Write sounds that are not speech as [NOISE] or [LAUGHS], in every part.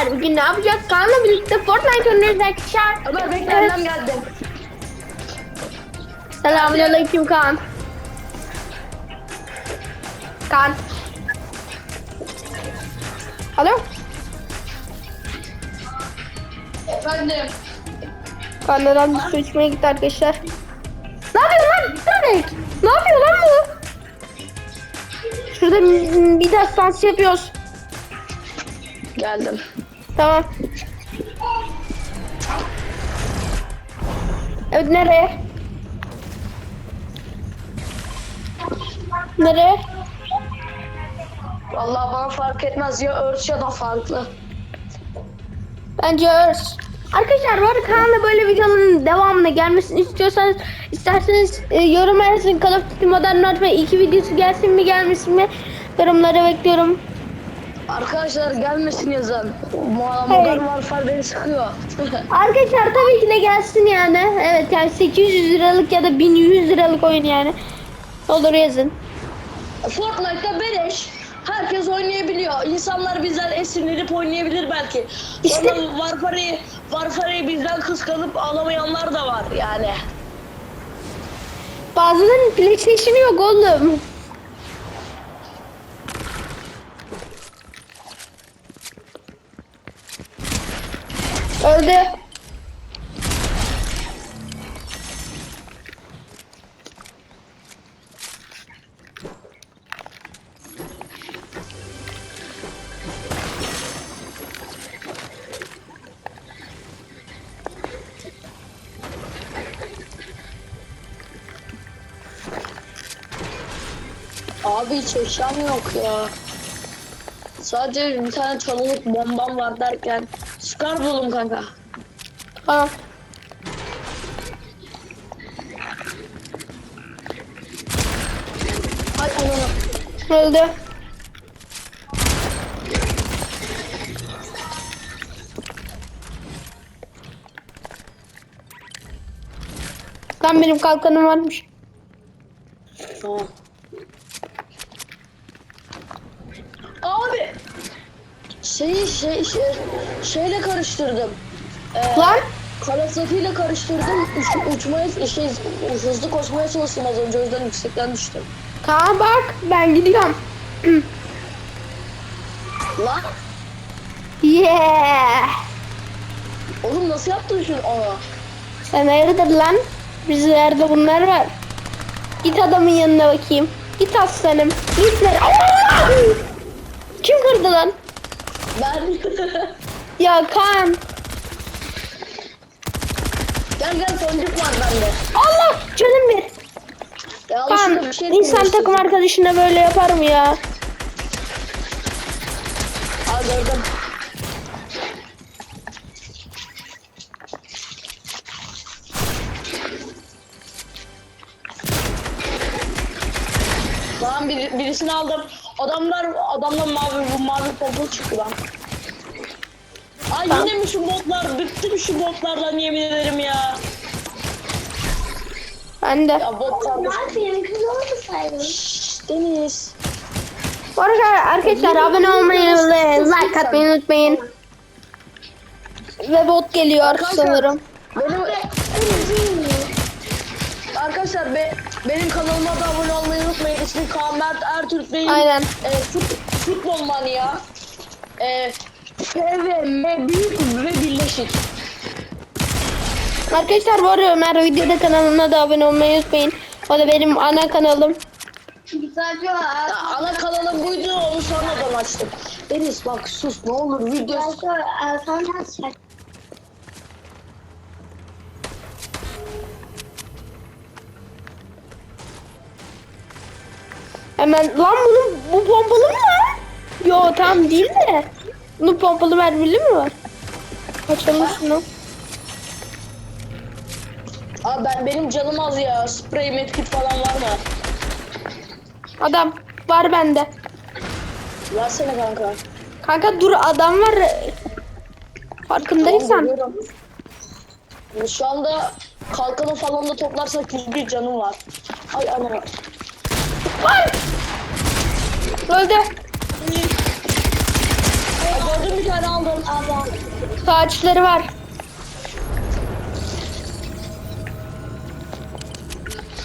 arkadaşlar bugün ne yapacağız? Kaan'la birlikte Fortnite oynuyoruz arkadaşlar. Ömer bekle annem geldi. Selamünaleyküm Kaan. Kaan. Alo? Efendim. Kaan neden bir su içmeye gitti arkadaşlar. Ne yapıyor lan? Demek. Ne yapıyor lan bu? Şurada bir- bir destans yapıyoruz. Geldim. Tamam. Evet nereye? Nereye? Vallahi bana fark etmez ya Earth ya da farklı. Bence Earth. Arkadaşlar bu arada kanalda böyle videoların devamına gelmesini istiyorsanız isterseniz e, yoruma yazın Call of Duty Modern Warfare 2 videosu gelsin mi gelmesin mi yorumlara bekliyorum. Arkadaşlar gelmesin Hey. Modern Warfare beni sıkıyor. [LAUGHS] Arkadaşlar tabii ki de gelsin yani. Evet yani 800 liralık ya da 1100 liralık oyun yani. Olur yazın. Fortnite'da beleş. Herkes oynayabiliyor. İnsanlar bizden esinlenip oynayabilir belki. İşte- Sonra Warfare'yi Warfare'yi bizden kıskanıp alamayanlar da var yani. Bazılarının PlayStation'ı yok oğlum. Abi hiç eşyam yok ya. Sadece bir tane çalılık bombam var derken Scar buldum kanka. Tamam. Ay ananı. Öldü. Lan benim kalkanım varmış. Tamam. Abi şeyi şey, şey şeyle karıştırdım. Ee, Lan Karasatıyla karıştırdım. Uç, uçmaya şey hızlı koşmaya çalıştım az önce o yüzden yüksekten düştüm. Kaan bak ben gidiyorum. [CLEARS THROAT] Lan Yeah. oğlum nasıl yaptın şunu ona? Sen hayırdır lan? Bizlerde bunlar var. Git adamın yanına bakayım. Git aslanım. Git. Allah! Kim kırdı lan? Ben [LAUGHS] Ya Kaan. gel gel toncuk var bende. Allah canım bir. Bir şey insan koymuştum. takım arkadaşına böyle yapar mı ya? Aa gördüm. Lan bir, birisini aldım. Adamlar adamlar mavi mavi pompon çıktı lan. Ay yine mi şu botlar? Bıktım şu botlardan yemin ederim ya. Ben de. Ya bot sarmış. Şşş, Deniz. Bu arada arkadaşlar abone olmayı ve like atmayı unutmayın. Ve bot geliyor Kanka. sanırım. Benim Arkadaşlar be, benim kanalıma da abone olmayı unutmayın. İsmim Kaan Mert Ertürk Bey'in Aynen. e, fut, futbol manyağı. E, PVM büyük ve birleşik. Arkadaşlar bu arada Ömer videoda kanalına da abone olmayı unutmayın. O da benim ana kanalım. Ya, ana kanalım buydu onu sonradan açtım. Deniz bak sus ne olur video. Hemen lan bunun bu pompalı mı lan? Yo tam değil de. Bunun pompalı mermili mi var? Açalım şunu. Abi ben benim canım az ya. Sprey medkit falan var mı? Adam var bende. Versene kanka. Kanka dur adam var. Farkındaysan. Tamam. Şu anda kalkanı falan da toplarsak 101 canım var. Ay ana. Var. Öldü. Gördüm bir tane aldım. Ağaçları var.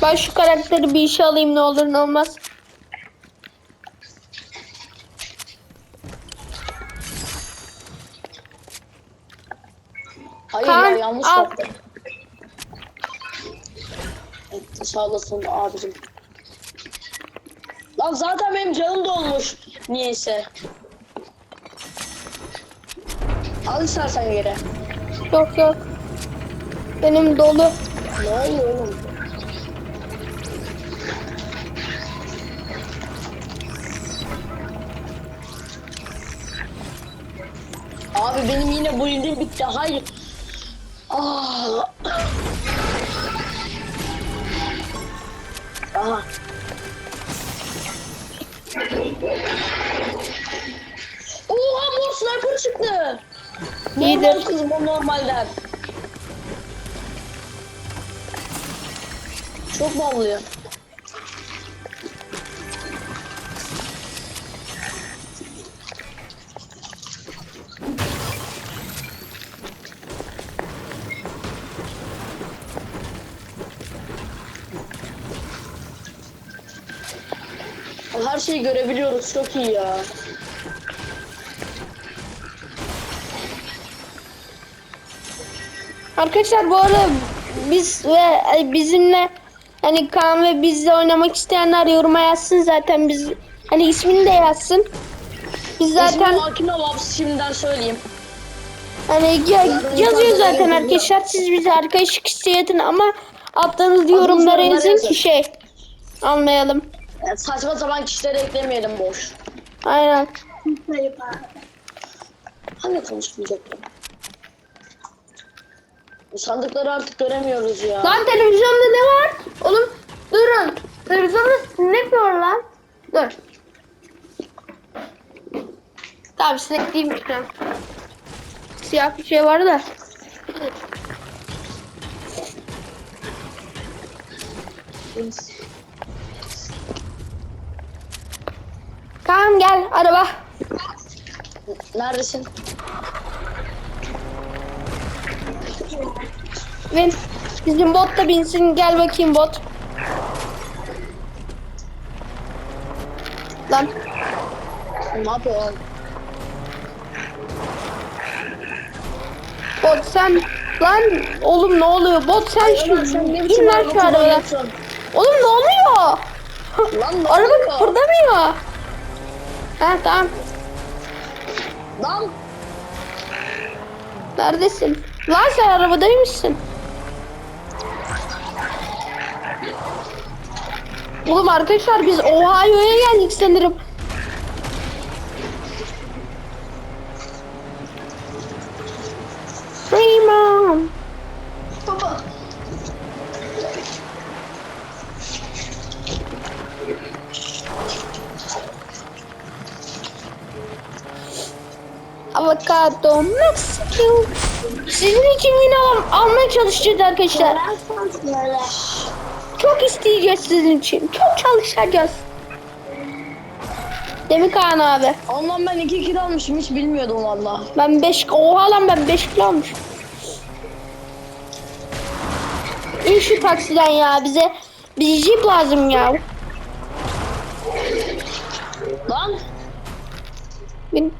Ben şu karakteri bir işe alayım ne olur ne olmaz. Hayır Kaan, ya yanlış al. yaptım. Evet, Sağ olasın abicim. Lan zaten benim canım dolmuş. Niyeyse. Al istersen geri. Yok yok. Benim dolu. Ne oluyor oğlum? Abi benim yine bu ildim bitti. Hayır. Ah. Aha. Oha mor sniper çıktı. İyidir. Normal kızım o normalden. Çok bağlıyor. Her şeyi görebiliyoruz. Çok iyi ya. Arkadaşlar bu arada biz ve bizimle hani Kaan ve bizle oynamak isteyenler yoruma yazsın zaten biz hani ismini de yazsın. Biz zaten Zaten... Hakim ol şimdiden söyleyeyim. hani ya- yazıyor zaten arkadaşlar siz bize arkadaşlık isteyin ama attığınız yorumlara yazın ki şey anlayalım. Yani saçma sapan kişileri eklemeyelim boş. Aynen. Hani konuşmayacaktım? Bu sandıkları artık göremiyoruz ya. Lan televizyonda ne var? Oğlum durun. Televizyonda sinek var lan. Dur. Tamam sinek değilmiş lan. Siyah bir şey var da. Tamam gel araba. Neredesin? Bin. Bizim bot da binsin. Gel bakayım bot. Lan Ne yapıyorsun? bot sen. Lan oğlum ne oluyor? Bot sen şu. İn lan şu arabadan. Oğlum ne oluyor? Lan ne Araba kıpırdamıyor. Ha tamam. Lan Neredesin? Lan sen arabadaymışsın. Oğlum arkadaşlar biz Ohio'ya geldik sanırım. Freeman. baba. Avokado Mexico. Sizin için yine al- almaya çalışacağız arkadaşlar. Çok isteyeceğiz sizin için. Çok çalışacağız. Değil mi Kaan abi? Ondan ben iki kilo almışım hiç bilmiyordum valla. Ben 5 oha lan ben 5 kilo almışım. İn şu taksiden ya bize bir jeep lazım ya. Lan Bin.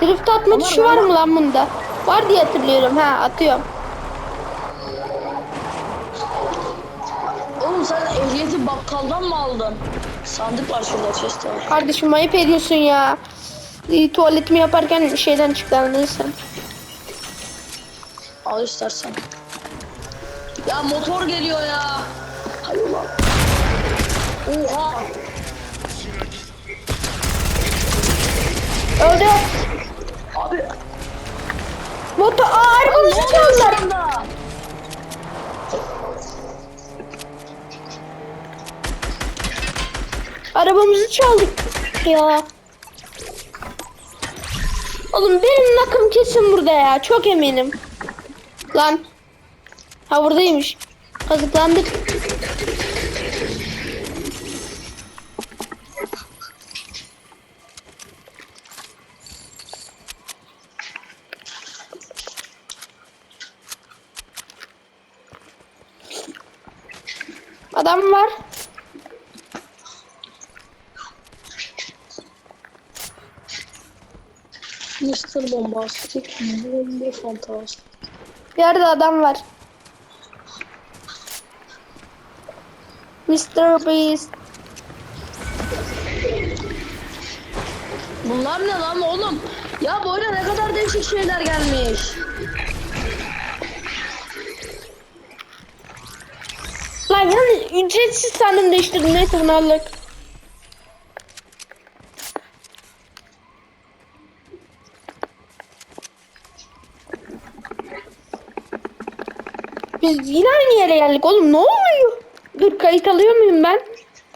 Drift atma tuşu var mı lan bunda? Var diye hatırlıyorum ha atıyorum. oğlum sen ehliyeti bakkaldan mı aldın? Sandık var şurada chest var. Kardeşim ayıp ediyorsun ya. Tuvaletimi yaparken şeyden çıktı neyse. Al istersen. Ya motor geliyor ya. Hay ulan. Oha. Öldü. Abi. Arabamızı oluyor şu çaldılar. Arabamızı çaldık ya. Oğlum benim nakım kesin burada ya. Çok eminim. Lan. Ha buradaymış. Kazıklandık. Adam var. Mr. Bombastic, Bomba Fantastic. Bir yerde adam var. Mr. Beast. Bunlar ne lan oğlum? Ya bu oyuna ne kadar değişik şeyler gelmiş. Lan yani ücretsiz sandım değiştirdim. Neyse bunu aldık. Biz yine aynı yere geldik oğlum ne oluyor? Dur kayıt alıyor muyum ben?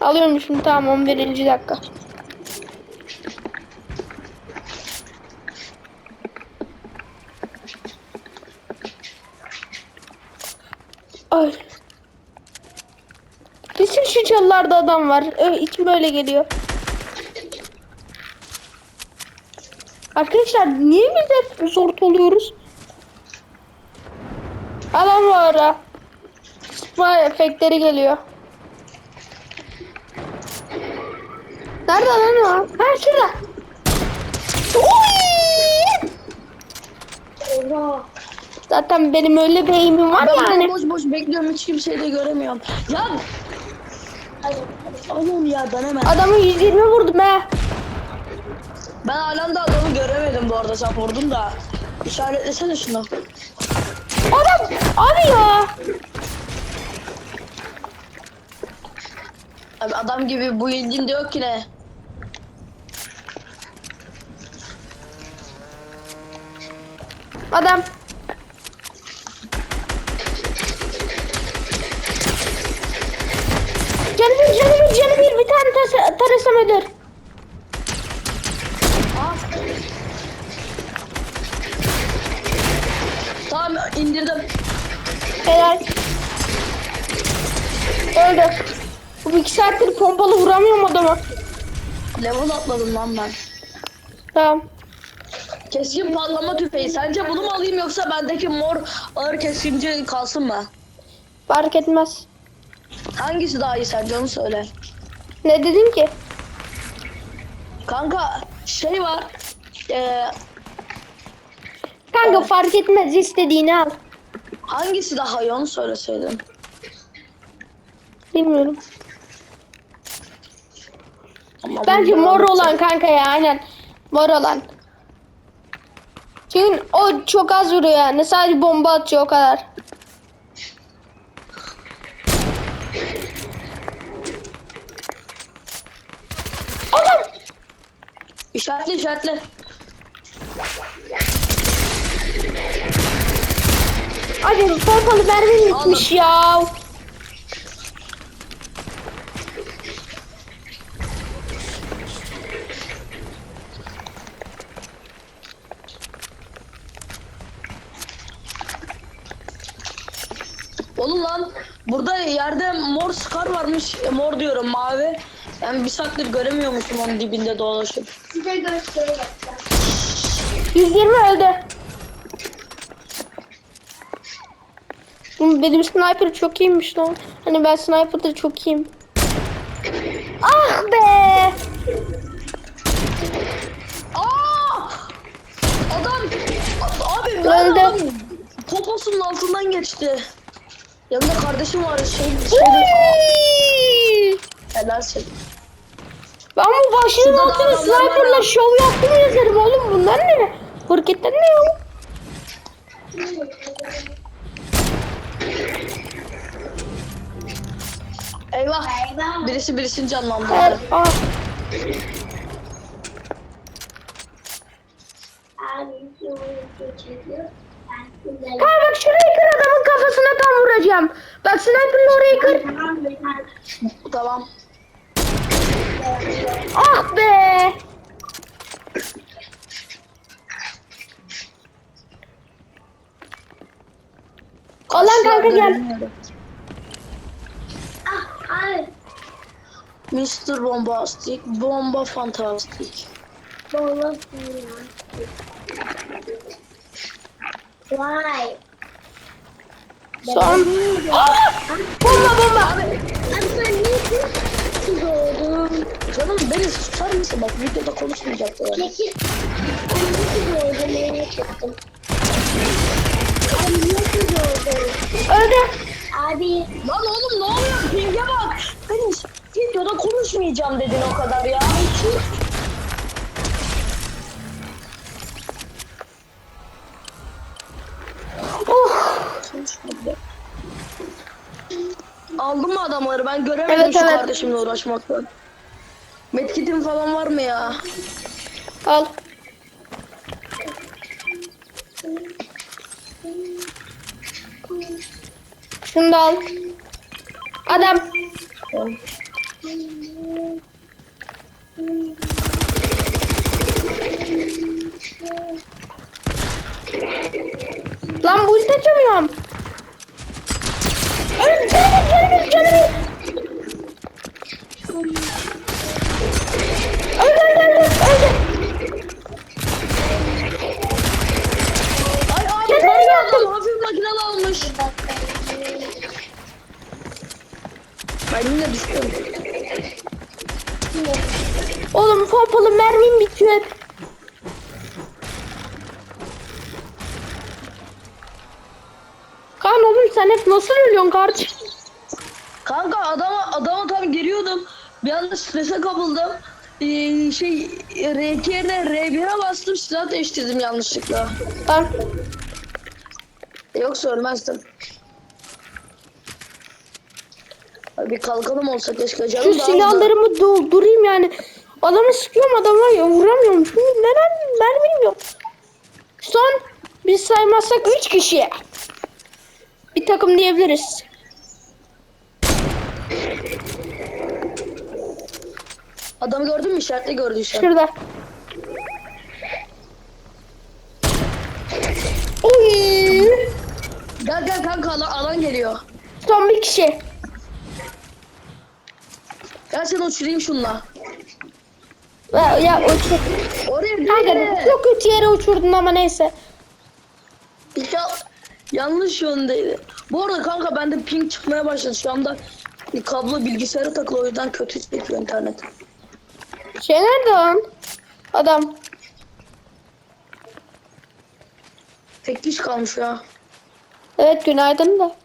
Alıyormuşum tamam 11. dakika. Ay. Kesin şu çalılarda adam var. Ö, içim öyle geliyor. Arkadaşlar niye biz hep zor oluyoruz? Adam var ha. Sıkma efektleri geliyor. Nerede lan o? Ha şurada. Oy! Zaten benim öyle bir eğimim var Ben yani. boş boş bekliyorum hiç kimseyi de göremiyorum. Ya Oğlum ya ben hemen. Adamı 120 vurdum he. Ben halen de adamı göremedim bu arada sen vurdun da. İşaretlesene şunu. Abi ya. Abi adam gibi bu ilgin de yok ki ne. Adam. Canı bir, canı bir, canı bir. Bir tane tarasam ölür. Bu iki saattir pompalı vuramıyorum adama. Level atladım lan ben. Tamam. Keskin patlama tüfeği. Sence bunu mu alayım yoksa bendeki mor ağır keskinci kalsın mı? Fark etmez. Hangisi daha iyi sence onu söyle. Ne dedim ki? Kanka şey var. Ee, Kanka fark etmez istediğini al. hangisi daha iyi onu söyleseydin. Bilmiyorum. Bence mor olan kanka ya aynen. Mor olan. Çünkü o çok az vuruyor yani. Sadece bomba atıyor o kadar. Adam! İşaretli işaretli. Hadi pompalı mermi bitmiş ya. Oğlum lan burada yerde mor skar varmış. E, mor diyorum mavi. Ben bir saattir göremiyormuşum onun dibinde dolaşıp. Size göstereyim. 120 öldü. Oğlum Benim sniper çok iyiymiş lan. Hani ben sniper'da çok iyiyim. Ah be! Aa! Adam! Abi ben Öldü. adam poposunun altından geçti. Yanında kardeşim var şey Uy! Helalsin. Ben bu başının Şurada da altına adamlar var sniper'la ya. şov yaptım yazarım oğlum bunlar ne? Hareketler ne ya? Eyvah! Eyvah. Birisi birisini canlandırdı. Evet, ah. Kanka bak şurayı kır adamın kafasına tam vuracağım. Bak sniper'la orayı kır. Tamam. Ah be! Olan kanka gel. Ah. Mr. Bombastic, bomba fantastik. Bola Vay. Son. Ah! Bomba bomba. Abi Kız oldum. Canım beni susar mısın? Bak videoda konuşmayacaktı. Çekil. Kız oldum. Nereye çıktım? Abi kız oldum? Öldü. Abi. Lan oğlum ne oluyor? Pinge bak. Ben videoda konuşmayacağım dedin o kadar ya. Aldın mı adamları? Ben göremedim Evet, şu evet. kardeşimle uğraşmaktan. Medkit'in falan var mı ya? Al. Şunu da al. Adam. Lan bu işte açamıyorum. Ee, şey R2 yerine R1'e bastım silah değiştirdim yanlışlıkla. Lan Yoksa ölmezdim. Bir kalkanım olsa keşke şu canım azdı. silahlarımı doldurayım yani. Adamı sıkıyorum adama ya vuramıyorum. Çünkü neden mermim yok. Son biz saymazsak 3 kişi. Bir takım diyebiliriz. Adamı gördün mü işaretle gördüysen. Şurada. Oy! Gel gel kanka alan, alan geliyor. Son bir kişi. Gel seni uçurayım şunla. Ya, ya çok... Oraya Kanka çok kötü yere uçurdun ama neyse. Ya, yanlış yöndeydi. Bu arada kanka bende ping çıkmaya başladı. Şu anda kablo bilgisayara takılı o yüzden kötü çekiyor internet. Şey nerede lan? Adam. Tek diş kalmış ya. Evet günaydın da.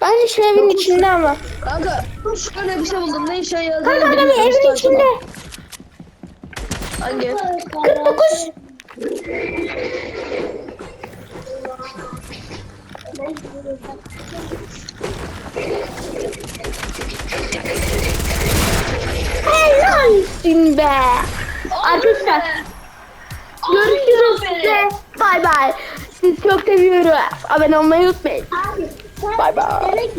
Bence şu evin içinde ama. Kanka şöyle bir şey buldum. Ne işe yaradığını Kanka adam bilmiyorum. evin İstersen içinde. Hangi? 49. Helalsin be. Arkadaşlar görüşürüz size. Bay bay. Sizi çok seviyoruz. Abone olmayı unutmayın. Bay bay.